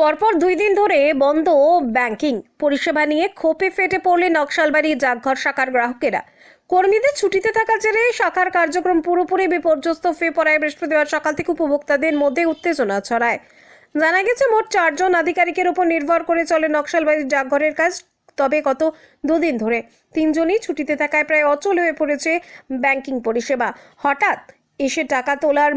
পরপর দুই দিন ধরে বন্ধ ব্যাংকিং। পরিষেবা নিয়ে ক্ষোভে ফেটে পড়লেন নকশালবাড়ি ডাকঘর শাখার গ্রাহকেরা। কর্মীদের ছুটিতে থাকার জেরে শাখার কার্যক্রম পুরোপুরি বিপর্যস্ত। হয়ে পড়ায় বৃহস্পতিবার সকাল থেকে উপভোক্তাদের মধ্যে উত্তেজনা ছড়ায়। জানা গেছে, মোট চারজন আধিকারিকের উপর নির্ভর করে চলে নকশালবাড়ির ডাকঘরের কাজ। তবে গত দুদিন ধরে তিনজনই ছুটিতে থাকায় প্রায় অচল হয়ে পড়েছে ব্যাংকিং পরিষেবা। হঠাৎ এসে টাকা তোলার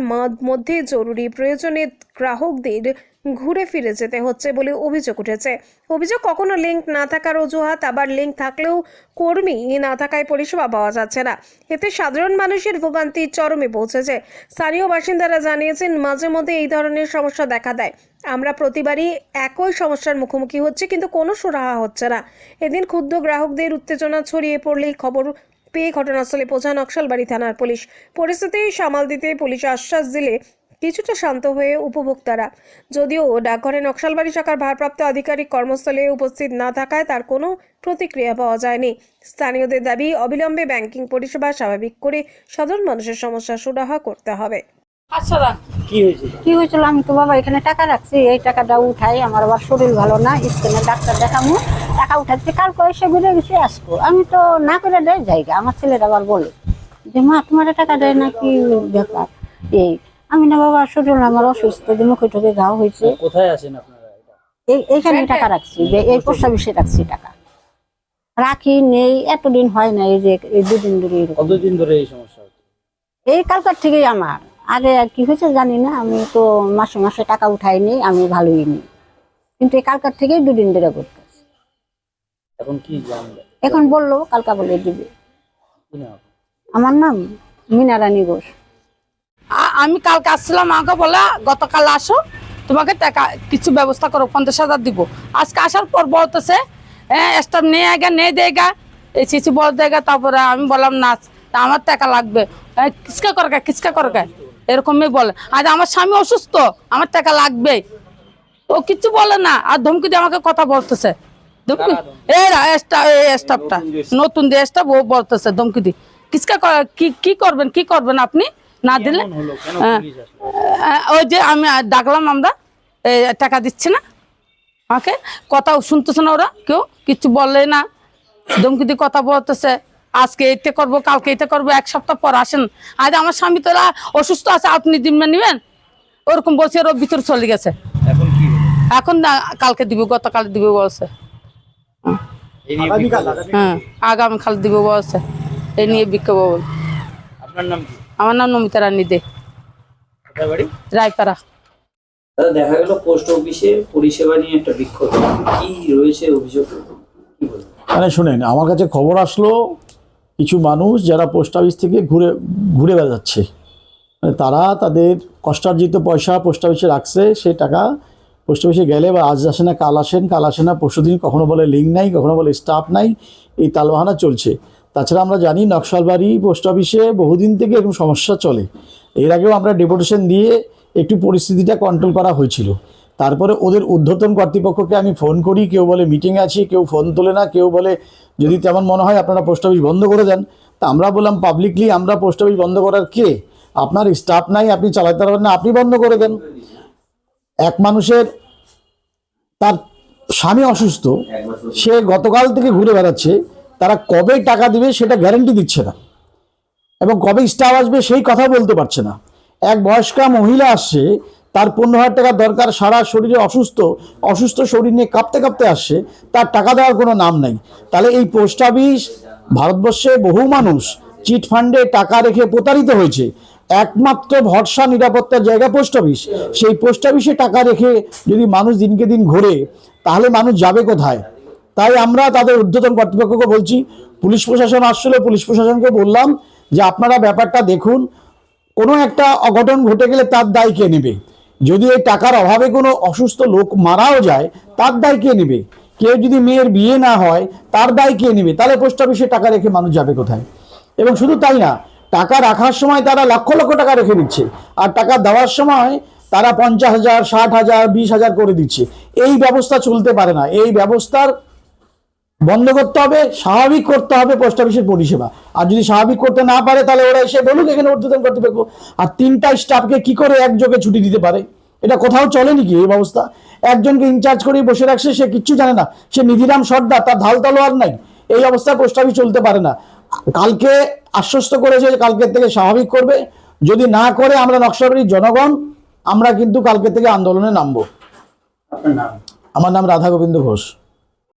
মধ্যে জরুরি প্রয়োজনে গ্রাহকদের ঘুরে ফিরে যেতে হচ্ছে বলে অভিযোগ উঠেছে। অভিযোগ কখনো লিঙ্ক না থাকার অজুহাত, আবার লিঙ্ক থাকলেও কর্মী না থাকায় পরিষেবা পাওয়া যাচ্ছে না। এতে সাধারণ মানুষের ভোগান্তি চরমে পৌঁছেছে। স্থানীয় বাসিন্দারা জানিয়েছেন, মাঝে মধ্যে এই ধরনের সমস্যা দেখা দেয়। আমরা প্রতিবারই একই সমস্যার মুখোমুখি হচ্ছে, কিন্তু কোনো সুরাহা হচ্ছে না। এদিন ক্ষুদ্র গ্রাহকদের উত্তেজনা ছড়িয়ে পড়লেই খবর পেয়ে ঘটনাস্থলে পৌঁছায় নকশালবাড়ি থানার পুলিশ। পরিস্থিতি সামাল দিতে পুলিশ আশ্বাস দিলে কিছুটা শান্ত হয়ে উপভোক্তারা। যদিও ডাকঘরে নকশালবাড়ি শাখার ভারপ্রাপ্ত আধিকারিক কর্মস্থলে উপস্থিত না থাকায় তার কোনো প্রতিক্রিয়া পাওয়া যায়নি। স্থানীয়দের দাবি অবিলম্বে ব্যাংকিং পরিষেবা স্বাভাবিক করে সাধারণ মানুষের সমস্যা সুরাহা করতে হবে। আচ্ছা। কি হয়েছে? কি হয়েছিল? আমি তো বাবা এখানে টাকা রাখছি এই টাকাটা উঠাই আমার আবার শরীর ভালো না স্কেনে ডাক্তার দেখামু টাকা উঠাচ্ছি কালকে এসে ঘুরে গেছে আসব। আমি তো না করে দেয় জায়গা আমার ছেলেরা আবার বলে যে মা তোমার টাকা দেয় না কি ব্যাপার? এই আমি না বাবা শরীর আমার অসুস্থ যে মুখে ঠুকে ঘাও হয়েছে। কোথায় আছেন আপনারা? এই এইখানে টাকা রাখছি যে এই পোস্ট অফিসে রাখছি টাকা। রাখি নেই এতদিন হয় না এই যে এই দুদিন ধরে। কতদিন ধরে এই সমস্যা এই কালকার থেকেই আমার। আগে আর কি হয়েছে জানি না আমি তো মাসে মাসে টাকা উঠাইনি আমি ভালোই নি কিন্তু এই কালকার থেকেই দুদিন ধরে করতেছি এখন কি এখন বলল কালকা বলে দিবে। আমার নাম মিনারানী ঘোষ। আমি কালকে আসছিলাম আমাকে বলে গতকাল আসো তোমাকে টাকা কিছু ব্যবস্থা করো পঞ্চাশ হাজার দিব। আজকে আসার পর বলতেছে হ্যাঁ স্টাফ নিয়ে আগে নিয়ে দেগা এই সিসি বল দেগা তারপরে আমি বললাম না তা আমার টাকা লাগবে। কিসকা করগা কিসকা করগা? এরকমই বলে। আজ আমার স্বামী অসুস্থ আমার টাকা লাগবে ও কিছু বলে না আর ধমকি দিয়ে আমাকে কথা বলতেছে। ধমকি? এই রা- স্টা- এই স্টাফটা নতুন দিয়ে স্টাফ ও বলতেছে ধমকি দিয়ে। কিসকা কি করবেন কি করবেন আপনি? না দিলে? হ্যাঁ। ওই যে আমি ডাকলাম আমরা এই টাকা দিচ্ছে না। আমাকে কথা শুনতেছে না ওরা কেউ কিছু বললে না ধমকি দিয়ে কথা বলতেছে। আজকে এটা করব কালকে এটা করব এক সপ্তাহ পর আসেন। আজ আমার স্বামী তোরা অসুস্থ আছে আপনি দিনমে নেবেন? ওরকম বলছে ওর ভিতর চলে গেছে। এখন কালকে দিবে গতকাল দিবে বলছে। হ্যাঁ আগামীকাল দিবে বলছে। এই নিয়ে বিক্ষোভ হবে। আপনার নাম কি? আমার নাম নমিতা রানী দে। রায়পাড়া দেখা গেল পোস্ট অফিসে পরিষেবা নিয়ে একটা বিক্ষোভ। কি রয়েছে অভিযোগ? কি মানে শুনেন আমার কাছে খবর আসলো কিছু মানুষ যারা পোস্ট অফিস থেকে ঘুরে ঘুরে বেড়াচ্ছে মানে তারা তাদের কষ্টার্জিত পয়সা পোস্ট অফিসে রাখছে সেই টাকা পোস্ট অফিসে গেলে বা আজ আসে না কাল আসেন কাল আসে না পরশু দিন কখনো বলে লিঙ্ক নাই কখনো বলে স্টাফ নাই এই তালবাহানা চলছে। তাছাড়া আমরা জানি নকশালবাড়ি পোস্ট অফিসে বহুদিন থেকে এরকম সমস্যা চলে। এর আগেও আমরা ডেপুটেশন দিয়ে একটু পরিস্থিতিটা কন্ট্রোল করা হয়েছিল। তারপরে ওদের ঊর্ধ্বতন কর্তৃপক্ষকে আমি ফোন করি, কেউ বলে মিটিং আছি, কেউ ফোন তোলে না, কেউ বলে যদি তেমন মনে হয় আপনারা পোস্ট অফিস বন্ধ করে দেন। তা আমরা বললাম পাবলিকলি আমরা পোস্ট অফিস বন্ধ করার কে? আপনার স্টাফ নাই, আপনি চালাতে পারবেন না, আপনি বন্ধ করে দেন। এক মানুষের তার স্বামী অসুস্থ, সে গতকাল থেকে ঘুরে বেড়াচ্ছে তারা কবে টাকা দিবে সেটা গ্যারেন্টি দিচ্ছে না। এবং কবে স্টাফ আসবে সেই কথা বলতে পারছে না। এক বয়স্কা মহিলা আসছে, তার পনেরো হাজার টাকা দরকার, সারা শরীরে অসুস্থ অসুস্থ শরীর নিয়ে কাঁপতে কাঁপতে আসছে, তার টাকা দেওয়ার কোনো নাম নাই। তাহলে এই পোস্ট অফিস ভারতবর্ষে বহু মানুষ চিট ফান্ডে টাকা রেখে প্রতারিত হয়েছে। একমাত্র ভরসা, নিরাপত্তার জায়গা পোস্ট অফিস সেই পোস্ট অফিসে টাকা রেখে যদি মানুষ দিনকে দিন ঘোরে, তাহলে মানুষ যাবে কোথায়? তাই আমরা তাদের ঊর্ধ্বতন কর্তৃপক্ষকে বলছি, পুলিশ প্রশাসন আসলে পুলিশ প্রশাসনকে বললাম যে আপনারা ব্যাপারটা দেখুন, কোনো একটা অঘটন ঘটে গেলে তার দায় কে নেবে? যদি এই টাকার অভাবে কোনো অসুস্থ লোক মারাও যায়, তার দায় কে নেবে? কেউ যদি মেয়ের বিয়ে না হয়, তার দায় কে নেবে? তাহলে পোস্ট অফিসে টাকা রেখে মানুষ যাবে কোথায়? এবং শুধু তাই না, টাকা রাখার সময় তারা লক্ষ লক্ষ টাকা রেখে দিচ্ছে, আর টাকা দেওয়ার সময় তারা পঞ্চাশ হাজার, ষাট হাজার, বিশ হাজার করে দিচ্ছে। এই ব্যবস্থা চলতে পারে না। এই ব্যবস্থার বন্ধ করতে হবে স্বাভাবিক করতে হবে পোস্ট অফিসের পরিষেবা। আর যদি স্বাভাবিক করতে না পারে তাহলে ওরা এসে বলুক এখানে ঊর্ধ্বতন কর্তৃপক্ষ। আর তিনটা স্টাফকে কি করে একযোগে ছুটি দিতে পারে? এটা কোথাও চলে নাকি এই ব্যবস্থা? একজনকে ইনচার্জ করে বসে রাখছে সে কিচ্ছু জানে না। সে নিধিরাম সর্দার তার ঢাল তলোয়ার নাই। এই অবস্থায় পোস্ট অফিস চলতে পারে না। কালকে আশ্বস্ত করেছে যে কালকের থেকে স্বাভাবিক করবে। যদি না করে আমরা নকশাবাড়ির জনগণ আমরা কিন্তু কালকে থেকে আন্দোলনে নামবো। আমার নাম রাধা গোবিন্দ ঘোষ।